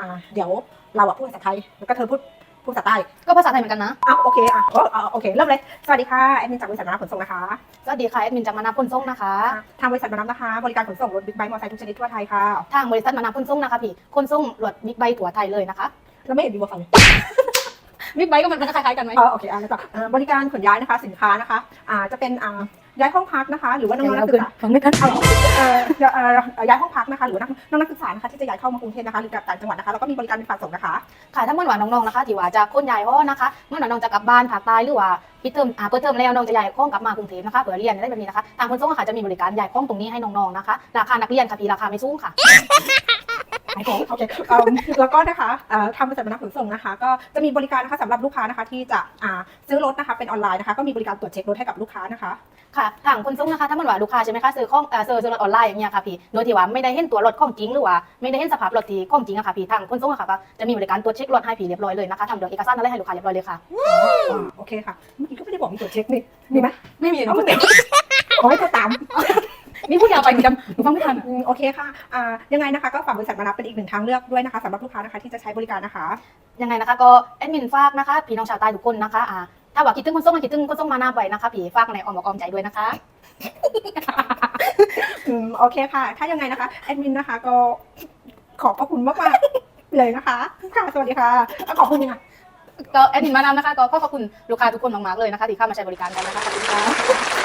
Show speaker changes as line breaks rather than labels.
อ่าเดี๋ยวเราอะพูดภาษาไทยแล้วก็เธอพูดพูดภาษาใต้
ก็ภาษาไทยเหมือนกันนะ
อ้าวโอเคอะอ๋ออ๋อโอเคเริ่มเลยสวัสดีค่ะแอดมินจากบริษัทมานาขนส่งนะคะ
สวัสดีค่ะแอดมินจากมานาพนส่งนะคะ
ทางบริษัทมานานะคะ บริการขนส่งรถบิ๊กไบค์มอเตอร์ไซค์ทุกชนิดทั่วไทยค่ะ
ทางบริษัทมานาพนส่งนะคะพี่คนส่งรถบิ๊กไบค์ทั่วไทยเลยนะคะ
แล้วไม่เห็นมีวอลฟัง
บิ๊กไบค์ก็มันคล้ายๆกันไหม
อ๋อโอเคอะแล้วก็อ่าบริการขนย้ายนะคะสินค้านะคะอ่าจะเป็นอ่า ย้ายห้องพักนะคะ หรือว่าน้องๆนักศึกษา
ฟังไม่ทัน
เอาเอ่อเอ่อย้ายห้องพักนะคะ หรือว่านักน้องนักศึกษานะคะที่จะย้ายเข้ามากรุงเทพนะคะหรือกลับต่างจังหวัดนะคะแล้วก็มีบริการฝากส่งนะคะ
ค่ะถ้าเมื่อวานน้องๆนะคะที่ว่าจะค้นย้ายห้องนะคะเมื่อวานน้องๆจะกลับบ้านภาคใต้หรือว่าปิดเทอมอ่าเปิดเทอมแล้วน้องจะย้ายห้องกลับมากรุงเทพนะคะเผื่อเรียนอะไรแบบนี้นะคะทางคนส่งอะค่ะจะมีบริการย้ายห้องตรงนี้ให้น้องๆนะคะราคานักเรียนค่ะพี่ราคาไม่สูงค่ะ
ขายของโอเคเอิ่มแล้วก็นะคะเอ่อทางบริษัทบรรณขนส่งนะคะ ก็จะมีบริการนะคะสำหรับลูกค้านะคะที่จะอ่าซื้อรถนะคะเป็นออนไลน์นะคะก็มีบริการตรวจเช็ครถให้กับลูกค้านะคะ
ค่ะทางคนส่งนะคะถ้ามันว่าลูกค้าใช่ไหมคะซื้อของเอ่อซื้อซื้อรถออนไลน์อย่างเงี้ยค่ะพี่โดยที่ว่าไม่ได้เห็นตัวรถของจริงหรือว่าไม่ได้เห็นสภาพรถที่ของจริงอะค่ะพี่ทางคนส่งอะค่ะก็จะมีบริการตรวจเช็ครถให้พี่เรียบร้อยเลยนะคะทำเรื่องเอกสารอะไรให้ลูกค้าเรียบร้อยเลยค่ะ
อ่าโอเคค่ะ เมื่อกี้ก็ไม่ได้บอกมีตรวจเช็คนี่มีไหม
ไม่มี
เอาไม่เป็นขอให้เธอตาม
นี่พูดยาวไปหนูจำหนูฟังไม่ทัน
อืมโอเคค่ะอ่ายังไงนะคะก็ฝากบริษัทมานับเป็นอีกหนึ่งทางเลือกด้วยนะคะสำหรับลูกค้านะคะที่จะใช้บริการนะคะ
ยังไงนะคะก็แอดมินฝากนะคะพี่น้องชาวใต้ทุกคนนะคะอ่า ถ้าว่าคิดถึงคนส่งก็คิดถึงคนส่งมาหน้าไปนะคะพี่ฝากในออมอกออมใจด้วยนะคะ
อืมโอเคค่ะ ถ้ายังไงนะคะแอดมินนะคะ ก็ขอบพระคุณมากๆเลยนะคะค่ะสวัสดีค่ะอะขอบคุณยังไง
ก็แอดมินมานำนะคะ ก็ขอบคุณลูกค้าทุกคนมากๆเลยนะคะที่เข้ามาใช้บริการกันนะคะขอบคุณค่ะ